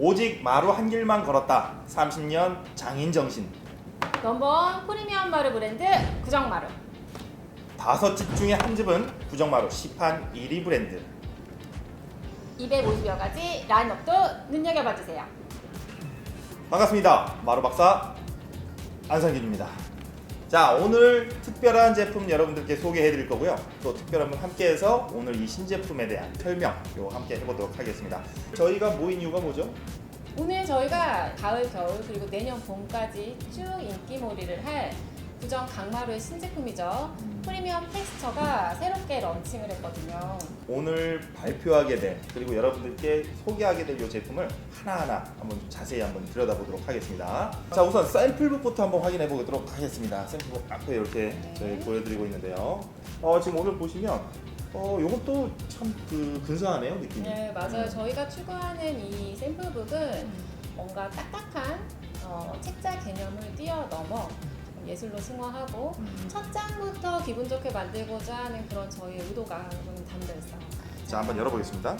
오직 마루 한 길만 걸었다. 30년 장인 정신. 넘버원 프리미엄 마루 브랜드 구정 마루. 다섯 집 중에 한 집은 구정마루 시판 1위 브랜드. 250여 가지 라인업도 눈여겨봐 주세요. 반갑습니다. 마루 박사 안성길입니다. 자 오늘 특별한 제품 여러분들께 소개해 드릴 거고요. 또 특별한 분 함께해서 오늘 이 신제품에 대한 설명 요 함께 해보도록 하겠습니다. 저희가 모인 이유가 뭐죠? 오늘 저희가 가을, 겨울 그리고 내년 봄까지 쭉 인기몰이를 할 구정 강마루의 신제품이죠. 프리미엄 텍스처가 새롭게 런칭을 했거든요. 오늘 발표하게 될 그리고 여러분들께 소개하게 될 이 제품을 하나하나 한번 좀 자세히 한번 들여다보도록 하겠습니다. 자 우선 샘플북부터 한번 확인해 보도록 하겠습니다. 샘플북 앞에 이렇게 네. 저희 보여드리고 있는데요. 어, 지금 오늘 보시면 어 요것도 참 그 근사하네요 느낌이. 네, 맞아요. 저희가 추구하는 이 샘플북은 뭔가 딱딱한 어, 책자 개념을 뛰어넘어 좀 예술로 승화하고 음. 첫 장부터 기분 좋게 만들고자 하는 그런 저희의 의도가 좀 담겨 있어요. 자 한번 열어보겠습니다.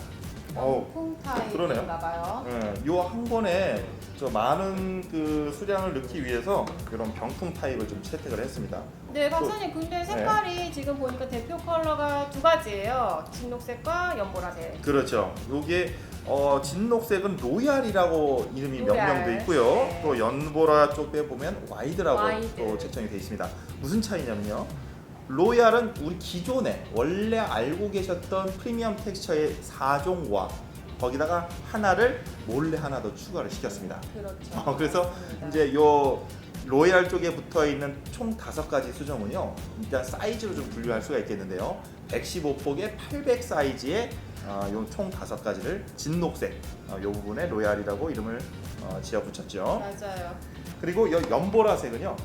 어우, 명품 그러네요. 타입인가 봐요. 예, 요한 권에 저 많은 그 수량을 넣기 위해서 이런 병풍 타입을 좀 채택을 했습니다. 네, 박사님 그, 근데 색깔이 지금 보니까 대표 컬러가 두 가지예요. 진녹색과 연보라색. 그렇죠. 요게 어, 진녹색은 로얄이라고 이름이 로얄. 명명돼 있고요. 네. 또 연보라 쪽에 보면 와이드라고 와이드. 또 책정이 되어 있습니다. 무슨 차이냐면요. 로얄은 우리 기존에 원래 알고 계셨던 프리미엄 텍스처의 4종과 거기다가 하나를 몰래 하나 더 추가를 시켰습니다. 그렇죠. 어, 그래서 맞습니다. 이제 요 로얄 쪽에 붙어 있는 총 다섯 가지 수정은요. 일단 사이즈로 좀 분류할 수가 있겠는데요. 115폭에 800 사이즈의 어, 요총 다섯 가지를 진녹색 어, 요 부분에 로얄이라고 이름을 어, 지어 붙였죠. 맞아요. 그리고 요 연보라색은요.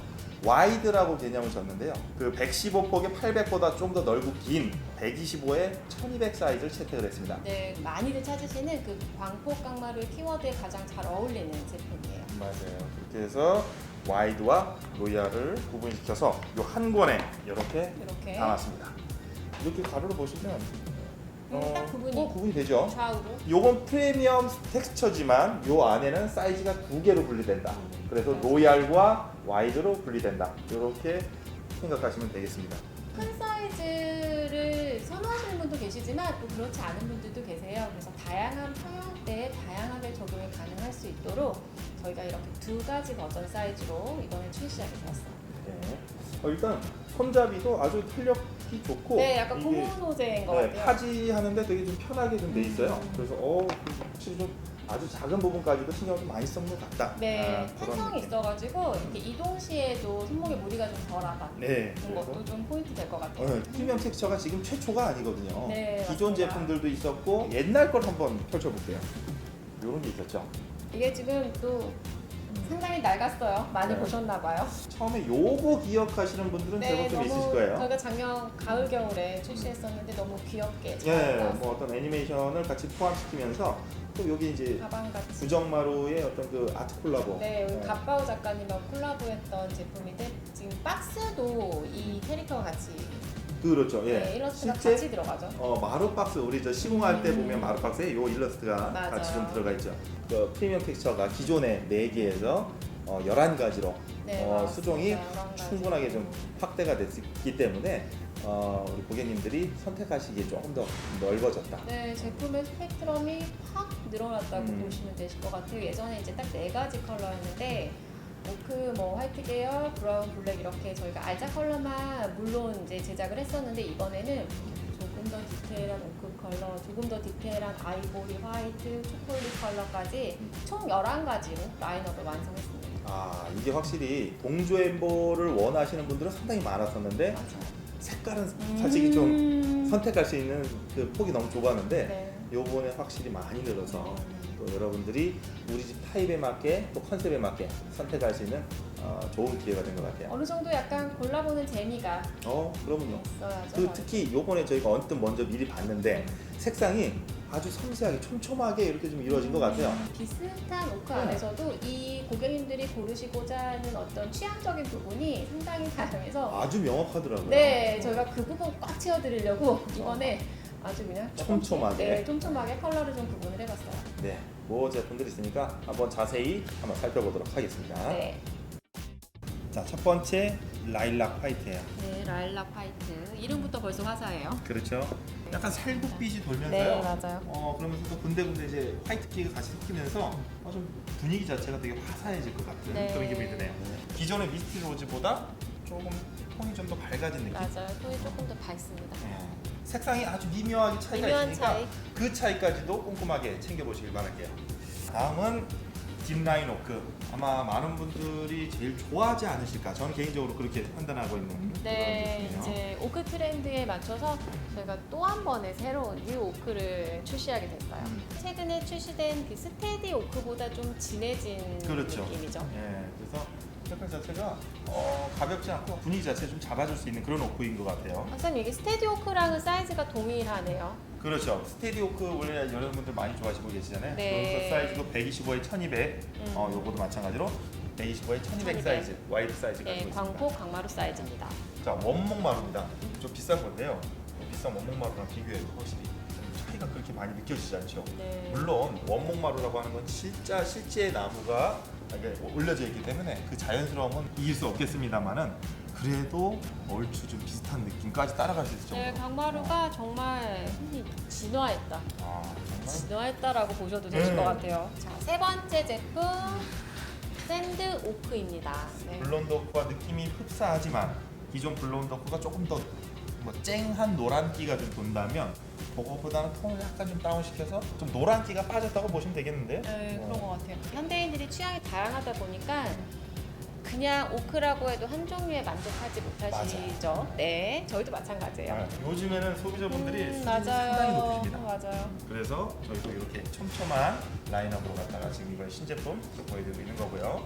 와이드라고 개념을 줬는데요. 그 115폭에 800보다 좀 더 넓고 긴 125에 1200 사이즈를 채택을 했습니다. 네, 많이들 찾으시는 그 광폭 강마루의 키워드에 가장 잘 어울리는 제품이에요. 맞아요. 그렇게 해서 와이드와 로얄을 구분시켜서 요한 권에 이렇게 이렇게 담았습니다. 이렇게 가로로 보시면 음, 딱 구분이. 어, 구분이 되죠. 좌우로. 요건 프리미엄 텍스처지만 요 안에는 사이즈가 두 개로 분리된다. 음, 그래서. 로얄과 와이드로 분리된다. 이렇게 생각하시면 되겠습니다. 큰 사이즈를 선호하시는 분도 계시지만 또 그렇지 않은 분들도 계세요. 그래서 다양한 평형 대에 다양하게 적용이 가능할 수 있도록 저희가 이렇게 두 가지 버전 사이즈로 이번에 출시하게 되었어요. 네. 어, 일단 손잡이도 아주 탄력이 좋고 네, 약간 이게 고무 소재인 것 네, 같아요. 파지 하는데 되게 좀 편하게 좀 돼 있어요. 음. 그래서 어 확실히 좀 아주 작은 부분까지도 신경을 좀 많이 쓴것 같다. 네, 아, 그런 탄성이 느낌. 있어가지고 이렇게 이동 시에도 손목에 무리가 좀 덜하다. 네. 그런 그래서 것도 좀 포인트 될 것 같아요. 어, 프리미엄 텍스처가 지금 최초가 아니거든요. 네, 기존 맞습니다. 제품들도 있었고 옛날 걸 한번 펼쳐볼게요. 이런 게 있었죠. 이게 지금 또 상당히 낡았어요. 많이 네. 보셨나 봐요. 처음에 요거 기억하시는 분들은 제법 좀 있으실 거예요. 네, 저희가 작년 가을 겨울에 출시했었는데 너무 귀엽게 잘 예, 나왔어요. 뭐 어떤 애니메이션을 같이 포함시키면서 또 여기 이제 가방 같이. 구정마루의 어떤 그 아트 콜라보. 네, 우리 네. 갑바오 작가님하고 콜라보했던 제품인데 지금 박스도 이 캐릭터가 같이 그렇죠. 예. 네, 일러스트가 실제 같이 들어가죠. 어 마루 박스 우리 저 시공할 때 음. 보면 마루 박스에 요 일러스트가 맞아요. 같이 좀 들어가 있죠. 그 프리미엄 텍스처가 기존의 4개에서 어, 11가지로 네, 어, 맞습니다. 수종이 여러 가지. 충분하게 좀 확대가 됐기 때문에 어, 우리 고객님들이 선택하시기에 조금 더 넓어졌다. 네, 제품의 스펙트럼이 확 늘어났다고 음. 보시면 되실 것 같아요. 예전에 이제 딱 네 가지 컬러였는데 오크, 뭐 화이트 계열, 브라운, 블랙 이렇게 저희가 알짜 컬러만 물론 이제 제작을 했었는데 이번에는 조금 더 디테일한 오크 컬러, 조금 더 디테일한 아이보리, 화이트, 초콜릿 컬러까지 총 11가지로 라인업을 완성했습니다. 아 이게 확실히 동조 엠보를 원하시는 분들은 상당히 많았었는데 맞아요. 색깔은 솔직히 좀 음. 선택할 수 있는 그 폭이 너무 좁았는데 네. 요번에 확실히 많이 늘어서 음. 또 여러분들이 우리 집 타입에 맞게 또 컨셉에 맞게 선택할 수 있는 어, 좋은 기회가 된 것 같아요. 어느 정도 약간 골라보는 재미가 어, 그러면요. 있어야죠. 그 특히 요번에 저희가 언뜻 먼저 미리 봤는데 색상이 아주 섬세하게 촘촘하게 이렇게 좀 이루어진 것 같아요. 음, 비슷한 오크 네. 안에서도 이 고객님들이 고르시고자 하는 어떤 취향적인 부분이 상당히 다양해서 아주 명확하더라고요. 네 저희가 그 부분 꽉 채워드리려고 이번에 아주 그냥 촘촘하게. 네, 촘촘하게 컬러를 좀 구분을 해봤어요. 네. 그 제품들이 있으니까 한번 자세히 한번 살펴보도록 하겠습니다. 네. 자, 첫 번째 라일락 화이트예요. 네, 라일락 화이트. 이름부터 벌써 화사해요. 그렇죠. 약간 살구빛이 돌면서요. 네, 맞아요. 어 그러면서 또 군데군데 이제 화이트기가 같이 섞이면서 어, 좀 분위기 자체가 되게 화사해질 것 같은 네. 그런 기분이 드네요. 기존의 미스티 로즈보다 조금 톤이 좀 더 밝아진 느낌. 맞아요. 톤이 조금 더 밝습니다. 예. 색상이 아주 미묘하게 차이가 미묘한 있으니까 차이. 그 차이까지도 꼼꼼하게 챙겨보시길 바랄게요. 다음은 딥라인 오크. 아마 많은 분들이 제일 좋아하지 않으실까. 저는 개인적으로 그렇게 판단하고 있는 네, 그런 제품이에요. 이제 오크 트렌드에 맞춰서 저희가 또 한 번의 새로운 뉴 오크를 출시하게 됐어요. 음. 최근에 출시된 그 스테디 오크보다 좀 진해진 그렇죠. 느낌이죠. 예, 그래서 색깔 자체가 어, 가볍지 않고 분위기 자체 좀 잡아줄 수 있는 그런 오크인 것 같아요. 박사님 이게 스테디 오크랑은 사이즈가 동일하네요. 그렇죠. 스테디 오크 원래 여러분들 많이 좋아하시고 계시잖아요. 네. 그래서 사이즈도 125에 1200. 음. 어, 요거도 마찬가지로 125에 1200 1200. 사이즈, 와이드 사이즈 네, 가지고 있습니다. 광폭 강마루 사이즈입니다. 자, 원목 마루입니다. 좀 비싼 건데요. 좀 비싼 원목 마루랑 비교해도 확실히 좀 차이가 그렇게 많이 느껴지지 않죠. 네. 물론 원목 마루라고 하는 건 진짜 실제 나무가 올려져 있기 때문에 그 자연스러움은 이길 수 없겠습니다만은 그래도 얼추 좀 비슷한 느낌까지 따라갈 수 있을 정도. 네, 강마루가 정말 흔히 진화했다. 아, 정말 진화했다라고 보셔도 되실 네. 것 같아요. 자, 세 번째 제품 샌드 오크입니다. 네. 블론드 오크와 느낌이 흡사하지만 기존 블론드 오크가 조금 더 뭐 쨍한 노란기가 좀 돈다면 그거보다는 톤을 약간 좀 다운시켜서 좀 노란기가 빠졌다고 보시면 되겠는데. 네, 어. 그런 것 같아요. 현대인들이 취향이 다양하다 보니까 그냥 오크라고 해도 한 종류에 만족하지 못하시죠. 네, 저희도 마찬가지예요. 아, 요즘에는 소비자분들이 음, 수준이 맞아요. 상당히 높으십니다. 맞아요. 그래서 저희도 이렇게 촘촘한 라인업으로 갖다가 지금 이번 신제품 보여드리고 있는 거고요.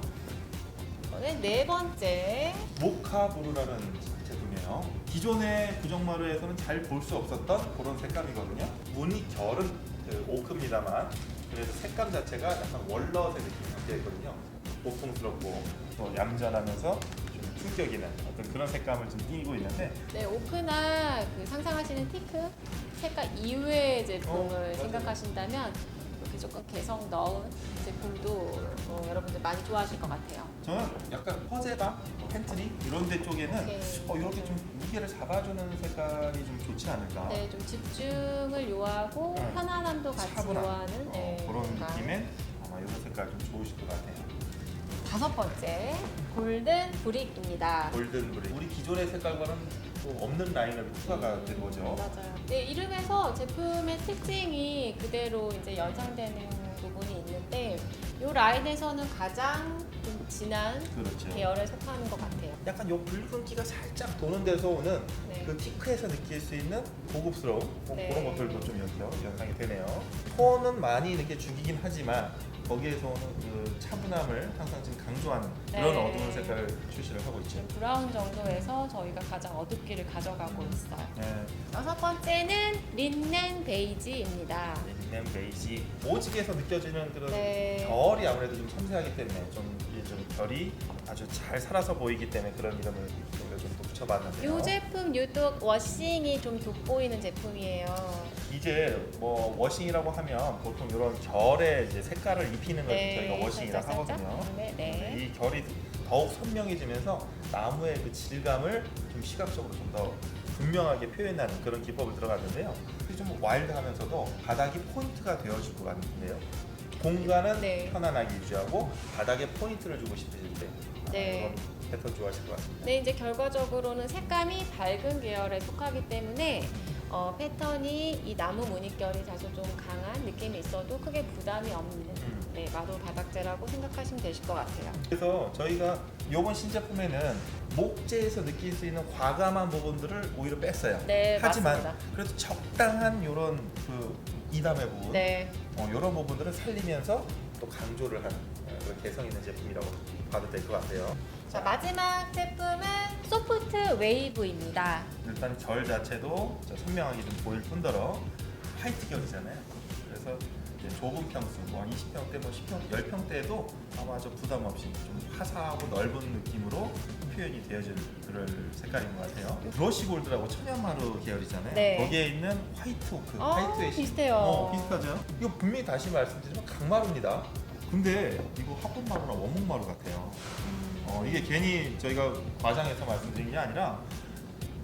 이번엔 네 번째. 모카브루라는 제품이에요. 기존의 구정마루에서는 잘 볼 수 없었던 그런 색감이거든요. 무늬 결은 그 오크입니다만 그래도 색감 자체가 약간 월넛의 느낌이 담겨 있거든요. 보통스럽고 또 얌전하면서 좀 품격 있는 어떤 그런 색감을 좀 띠고 있는데 네, 오크나 그 상상하시는 티크 색깔 이외의 제품을 어, 맞아요. 생각하신다면 이렇게 조금 개성 넣은 제품도 어, 여러분들 많이 좋아하실 것 같아요. 저는 약간 뭐 팬트리 이런 데 쪽에는 오케이. 어, 이렇게 좀 무게를 잡아주는 색깔이 좀 좋지 않을까. 네, 좀 집중을 요하고 네. 편안함도 같이 차분한 요하는 어, 네, 그런 색깔. 느낌의 아마 이런 색깔 좀 좋으실 것 같아요. 다섯 번째 골든 브릭입니다. 골든 브레이. 우리 기존의 색깔과는 또 없는 라인업이 추가가 된 거죠. 맞아요. 네, 이름에서 제품의 특징이 그대로 이제 연상되는 부분이 있는데 이 라인에서는 가장 좀 진한 그렇죠. 계열에 속하는 것 같아요. 약간 요 붉은기가 살짝 도는 데서 오는 네. 그 티크에서 느낄 수 있는 고급스러움 뭐 네. 그런 것들도 좀 연상이 되네요. 톤은 많이 이렇게 죽이긴 하지만 거기에서 오는 그 차분함을 항상 지금 강조하는 그런 네. 어두운 색깔을 출시를 하고 있죠. 브라운 정도에서 저희가 가장 어둡기를 가져가고 있어요. 네. 여섯 번째는 린넨 베이지입니다. 린넨 베이지 오직에서 느껴지는 그런 네. 결이 아무래도 좀 섬세하기 때문에 좀, 이게 좀 결이 아주 잘 살아서 보이기 때문에 그런 이름을 저희가 좀또 붙여봤는데요. 이 제품 유독 워싱이 좀 돋보이는 제품이에요. 이제 뭐 워싱이라고 하면 보통 이런 결에 이제 색깔을 입히는 걸 저희가 워싱이라 고 살짝, 살짝. 하거든요. 네, 네. 이 결이 더욱 선명해지면서 나무의 그 질감을 좀 시각적으로 좀 더 분명하게 표현하는 그런 기법을 들어갔는데요. 좀 와일드하면서도 바닥이 포인트가 되어줄 것 같은데요. 공간은 네. 편안하게 유지하고 바닥에 포인트를 주고 싶으실 때 네. 이런 패턴 좋아하실 것 같습니다. 네, 이제 결과적으로는 색감이 밝은 계열에 속하기 때문에 어, 패턴이 이 나무 무늬결이 다소 좀 강한 느낌이 있어도 크게 부담이 없는 음. 네, 마루 바닥재라고 생각하시면 되실 것 같아요. 그래서 저희가 이번 신제품에는 목재에서 느낄 수 있는 과감한 부분들을 오히려 뺐어요. 네, 하지만 맞습니다. 그래도 적당한 이런 그 이담의 부분, 네, 어, 이런 부분들을 살리면서 또 강조를 어, 그런 개성 있는 제품이라고 봐도 될 것 같아요. 자 마지막 제품은 소프트 웨이브입니다. 일단 결 자체도 저 선명하게 좀 보일 뿐더러 화이트 결이잖아요. 그래서 이제 좁은 평수, 뭐 20평대, 뭐 10평, 10평대도 아마 좀 부담 없이 좀 화사하고 넓은 느낌으로 표현이 되어질 그럴 색깔인 것 같아요. 브러쉬 골드라고 천연마루 계열이잖아요. 네. 거기에 있는 화이트 오크, 아, 화이트 애쉬. 비슷해요. 어, 비슷하죠? 이거 분명히 다시 말씀드리면 강마루입니다. 근데 이거 화분마루나 원목마루 같아요. 어, 이게 괜히 저희가 과장해서 말씀드린 게 아니라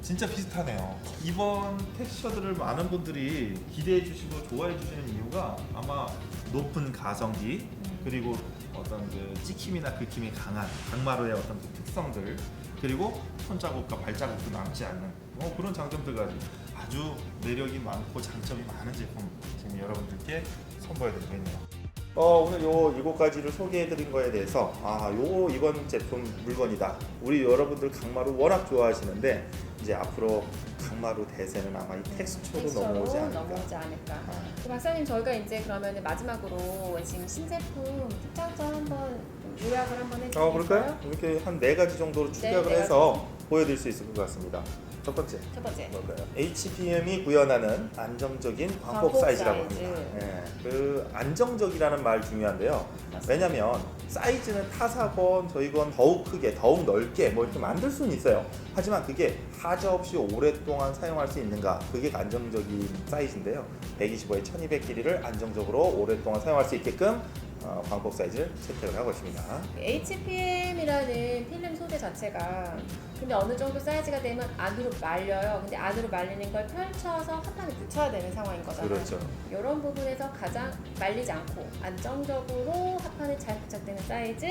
진짜 비슷하네요. 이번 텍스처들을 많은 분들이 기대해 주시고 좋아해 주시는 이유가 아마 높은 가성비 그리고 어떤 그 찍힘이나 긁힘이 강한 강마루의 어떤 그 특성들 그리고 손자국과 발자국도 남지 않는 뭐 그런 장점들 가지고 아주 매력이 많고 장점이 많은 제품 지금 여러분들께 선보여드리고 있네요. 어, 오늘 요 일곱 가지를 소개해드린 거에 대해서 아, 요 이번 제품 물건이다. 우리 여러분들 강마루 워낙 좋아하시는데 이제 앞으로 강마루 대세는 아마 이 텍스처로 넘어오지 않을까. 넘어오지 않을까. 아, 그 박사님 저희가 이제 그러면 마지막으로 지금 신제품 특장점 한번 좀 요약을 한번 해주세요. 어, 그럴까요? 이렇게 한 네 가지 정도로 축약을 네 해서 보여드릴 수 있을 것 같습니다. 첫 번째 첫 번째. 뭘까요? HPM이 구현하는 안정적인 광폭 광폭 사이즈라고 사이즈. 합니다. 예, 그 안정적이라는 말 중요한데요. 왜냐면 사이즈는 타사건 저희건 더욱 크게 더욱 넓게 뭐 이렇게 만들 수는 있어요 하지만 그게 하자 없이 오랫동안 사용할 수 있는가 그게 안정적인 사이즈인데요 125에 1200 길이를 안정적으로 오랫동안 사용할 수 있게끔 어, 광폭 사이즈를 채택을 하고 있습니다 HPM이라는 필름 소재 자체가 근데 어느 정도 사이즈가 되면 안으로 말려요. 근데 안으로 말리는 걸 펼쳐서 합판에 붙여야 되는 상황인 거잖아요. 그렇죠 이런 부분에서 가장 말리지 않고 안정적으로 합판에 잘 부착되는 사이즈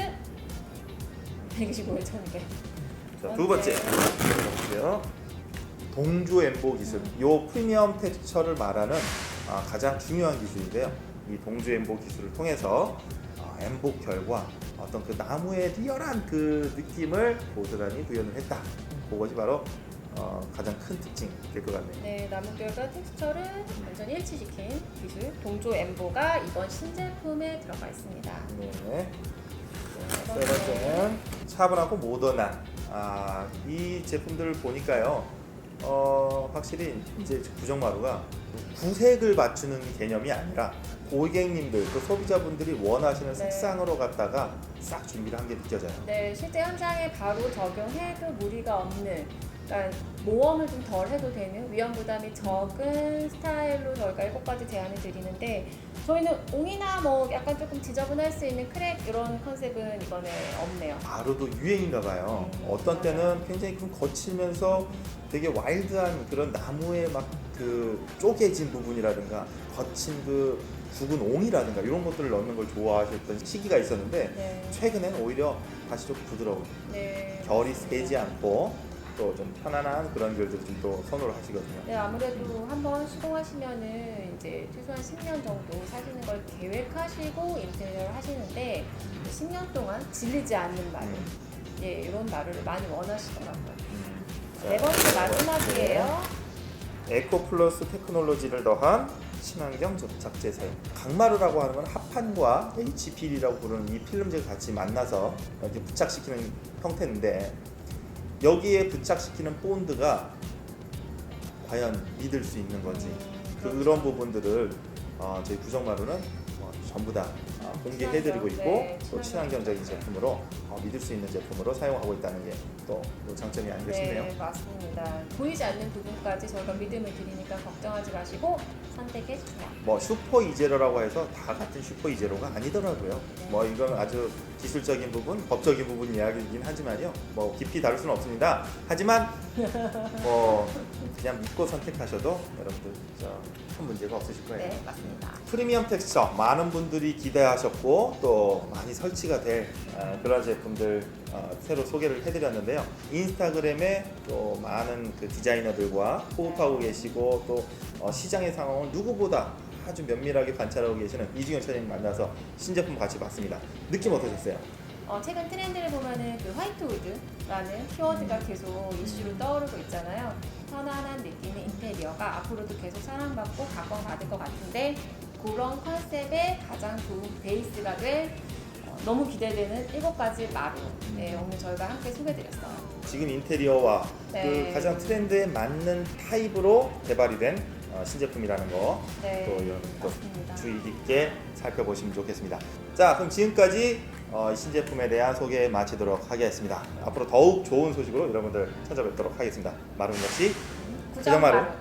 125에 1200. 자, 두 번째 볼게요. 동조 엠보 기술. 요 프리미엄 텍스처를 말하는 아, 가장 중요한 기술인데요. 이 동조 엠보 기술을 통해서 아, 엠보 결과 어떤 그 나무의 리얼한 그 느낌을 고스란히 구현을 했다. 그것이 바로 어, 가장 큰 특징일 것 같네요. 네, 나무결과 텍스처를 완전히 일치시킨 기술 동조 엠보가 이번 신제품에 들어가 있습니다. 네. 세 번째는 차분하고 모던한 아, 이 제품들을 보니까요. 어, 확실히 이제 구정마루가 구색을 맞추는 개념이 아니라 고객님들 또 소비자분들이 원하시는 네. 색상으로 갖다가 싹 준비를 한 게 느껴져요. 네, 실제 현장에 바로 적용해도 무리가 없는, 그러니까 모험을 좀 덜 해도 되는 위험 부담이 적은 스타일로 저희가 일곱 가지 제안을 드리는데 저희는 옹이나 뭐 약간 조금 지저분할 수 있는 크랙 이런 컨셉은 이번에 없네요. 마루도 유행인가 봐요. 음, 어떤 맞아요. 때는 굉장히 좀 거칠면서 되게 와일드한 그런 나무의 막 그 쪼개진 부분이라든가 거친 그 죽은 옹이라든가 이런 것들을 넣는 걸 좋아하셨던 시기가 있었는데 네, 최근엔 오히려 다시 좀 부드러운 네. 결이 세지 않고 또 좀 편안한 그런 결들을 좀 또 선호를 하시거든요. 네, 아무래도 한번 시공하시면은 이제 최소한 10년 정도 사시는 걸 계획하시고 인테리어를 하시는데 10년 동안 질리지 않는 마루, 음. 예, 이런 마루를 많이 원하시더라고요. 음. 네 번째 마지막이에요. 에코 플러스 테크놀로지를 더한 친환경 접착제 사용. 강마루라고 하는 건 합판과 HPL이라고 부르는 이 필름제가 같이 만나서 이렇게 부착시키는 형태인데 여기에 부착시키는 본드가 과연 믿을 수 있는 건지 음, 그런 부분들을 어, 저희 구정마루는 어, 전부 다 어, 공개해드리고 있고 네, 또 친환경적인 제품으로 어, 믿을 수 있는 제품으로 사용하고 있다는 게 또 장점이 아닌가 싶네요. 네, 맞습니다. 보이지 않는 부분까지 저희가 믿음을 드리니까 걱정하지 마시고 선택해 주세요. 뭐 슈퍼 이제로라고 해서 다 같은 슈퍼 이제로가 아니더라고요. 네. 뭐 이건 아주 기술적인 부분, 법적인 부분 이야기이긴 하지만요. 뭐 깊이 다룰 수는 없습니다. 하지만 뭐 그냥 믿고 선택하셔도 여러분들 저 큰 문제가 없으실 거예요. 네, 맞습니다. 프리미엄 텍스처 많은 분들이 기대하 셨고 또 많이 설치가 될 어, 그런 제품들 어, 새로 소개를 해드렸는데요. 인스타그램에 또 많은 그 디자이너들과 호흡하고 계시고 또 어, 시장의 상황을 누구보다 아주 면밀하게 관찰하고 계시는 이중현 차장님 만나서 신제품 같이 봤습니다. 느낌 어떠셨어요? 어, 최근 트렌드를 보면은 그 화이트 우드라는 키워드가 계속 이슈로 떠오르고 있잖아요. 편안한 느낌의 인테리어가 앞으로도 계속 사랑받고 각광받을 것 같은데 그런 컨셉의 가장 좋은 베이스가 될 어, 너무 기대되는 일곱 가지 마루. 네, 오늘 저희가 함께 소개드렸어요. 지금 인테리어와 네. 그 가장 트렌드에 맞는 타입으로 개발이 된 어, 신제품이라는 거 네, 또 이런 또 맞습니다. 주의 깊게 살펴보시면 좋겠습니다. 자, 그럼 지금까지 어, 이 신제품에 대한 소개 마치도록 하겠습니다. 앞으로 더욱 좋은 소식으로 여러분들 찾아뵙도록 하겠습니다. 마룬 역시 구정 마루. 마루.